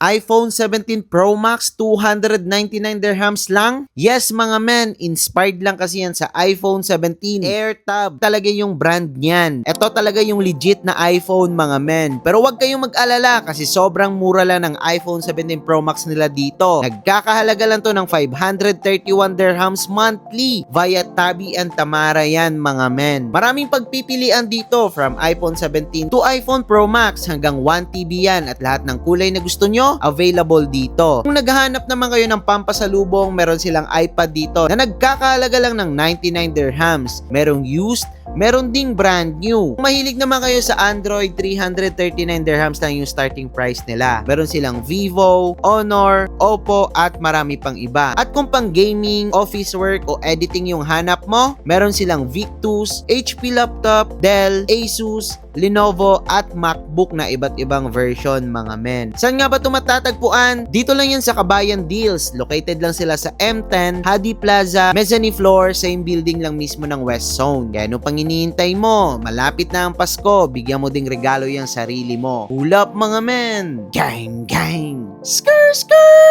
iPhone 17 Pro Max 299 dirhams lang? Yes mga men, inspired lang kasi yan sa iPhone 17 AirTab. Talaga yung brand niyan. Ito talaga yung legit na iPhone mga men. Pero wag kayong mag-alala kasi sobrang mura lang ng iPhone 17 Pro Max nila dito. Nagkakahalaga lang to ng 531 dirhams monthly via Tabi and Tamara yan mga men. Maraming pagpipilian dito from iPhone 17 to iPhone Pro Max hanggang 1TB yan at lahat ng kulay na gusto nyo available dito. Kung naghahanap naman kayo ng pampasalubong, meron silang iPad dito na nagkakahalaga lang ng 99 dirhams. Merong used, meron ding brand new. Kung mahilig naman kayo sa Android, 339 dirhams lang yung starting price nila. Meron silang Vivo, Honor, Oppo at marami pang iba. At kung pang gaming, office work o editing yung hanap mo, meron silang Victus, HP laptop, Dell, Asus, Lenovo at MacBook na iba't ibang version mga men. Saan nga ba ito matatagpuan? Dito lang yan sa Kabayan Deals. Located lang sila sa M10, Hadi Plaza, Mezzanine Floor, same building lang mismo ng West Zone. Kaya ano pang iniintay mo? Malapit na ang Pasko, bigyan mo ding regalo yung sarili mo. Pull up mga men! Gang, gang! Skr, skr!